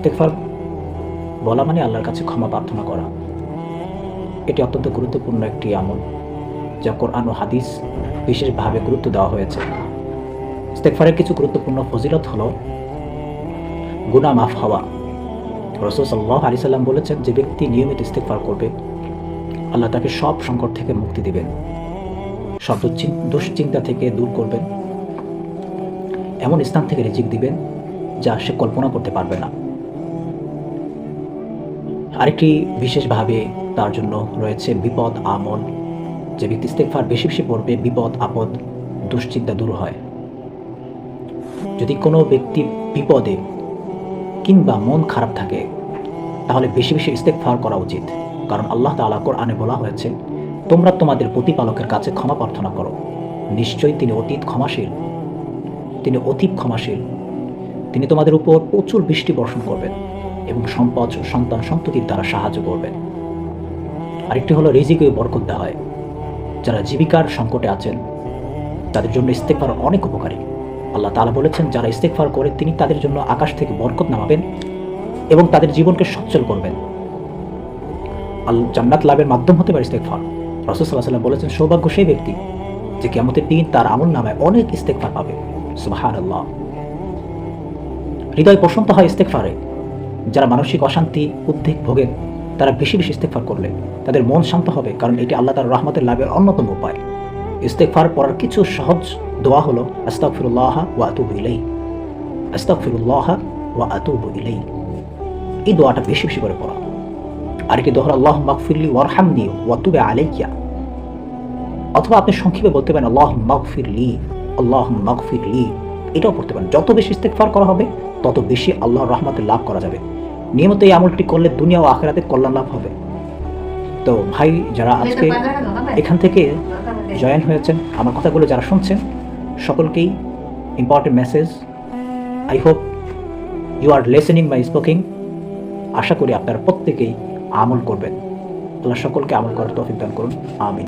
ইস্তেকফার বলা মানে আল্লাহর কাছে ক্ষমা প্রার্থনা করা। এটি অত্যন্ত গুরুত্বপূর্ণ একটি আমল, যা কোরআন ও হাদিস বিশেষভাবে গুরুত্ব দেওয়া হয়েছে। ইস্তেকফারের কিছু গুরুত্বপূর্ণ ফজিলত হল গুনা মাফ হওয়া। রসুল সাল্লাহ আলি সাল্লাম বলেছেন, যে ব্যক্তি নিয়মিত ইস্তেকফার করবে, আল্লাহ তাকে সব সংকট থেকে মুক্তি দিবেন। সব দুশ্চিন- দুশ্চিন্তা থেকে দূর করবেন। এমন স্থান থেকে রিজিক দিবেন, যা সে কল্পনা করতে পারবে না। আরেকটি বিশেষভাবে তার জন্য রয়েছে বিপদ আমল যে ব্যক্তি ইস্তেকফার বেশি বেশি পড়বে, বিপদ আপদ, দুশ্চিন্তা দূর হয়। যদি কোনো ব্যক্তি বিপদে কিংবা মন খারাপ থাকে, তাহলে বেশি বেশি ইস্তেকফার করা উচিত। কারণ আল্লাহ তাআলা কোরআনে বলা হয়েছে, তোমরা তোমাদের প্রতিপালকের কাছে ক্ষমা প্রার্থনা করো। নিশ্চয়ই তিনি অতীত ক্ষমাশীল, তিনি অতীব ক্ষমাশীল, তিনি তোমাদের উপর প্রচুর বৃষ্টি বর্ষণ করবেন। এবং সম্পদ সন্তান সন্ততির দ্বারা সাহায্য করবেন। আরেকটি হলো রিজিকে বরকত দেওয়া হয়। যারা জীবিকার সংকটে আছেন, তাদের জন্য ইস্তেকফার অনেক উপকারী। আল্লাহ তালা বলেছেন, যারা ইস্তেকফার করে তিনি তাদের জন্য আকাশ থেকে বরকত নামাবেন এবং তাদের জীবনকে সচ্ছল করবেন। আল জান্নাত লাভের মাধ্যম হতে পারে ইস্তেকফার রসুল সাল্লাহ সাল্লাম বলেছেন সৌভাগ্য সেই ব্যক্তি যে কেমতের দিন তার আমল নামায় অনেক ইস্তেকফার পাবে। আল্লাহ হৃদয় প্রশান্ত হয় ইস্তেকফারে যারা মানসিক অশান্তি, উদ্বেগ ভোগেন তারা বেশি বেশি ইস্তেকফার করলে তাদের মন শান্ত হবে, কারণ এটি আল্লাহ তার রহমতের লাভের অন্যতম উপায়। ইস্তেকফার পড়ার কিছু সহজ দোয়া হলো, আস্তাগফিরুল্লাহ ওয়া আতুবু ইলাই আস্তাগফিরুল্লাহ ওয়া আতুবু ইলাই এই দোয়াটা বেশি বেশি করে পড়া। আরেকটি দোহর আল্লাহ মাগফিরলি ওয়ারহামনি ওয়া তুবে আলাইয়া। অথবা আপনি সংক্ষেপে বলতে পারেন আল্লাহ মাগফিরলি আল্লাহ মাগফিরলি এটাও পড়তে পারেন। যত বেশি ইস্তেকফার করা হবে তত বেশি আল্লাহর রহমতে লাভ করা যাবে। নিয়মিত এই আমলটি করলে দুনিয়া ও আখেরাতে কল্যাণ লাভ হবে। তো ভাই যারা আজকে এখান থেকে জয়েন হয়েছেন আমার কথাগুলো যারা শুনছেন সকলকেই important message I hope you are listening my speaking আশা করি আপনারা প্রত্যেকেই আমল করবেন। আল্লাহ সকলকে আমল করার তৌফিক দান করুন। আমিন।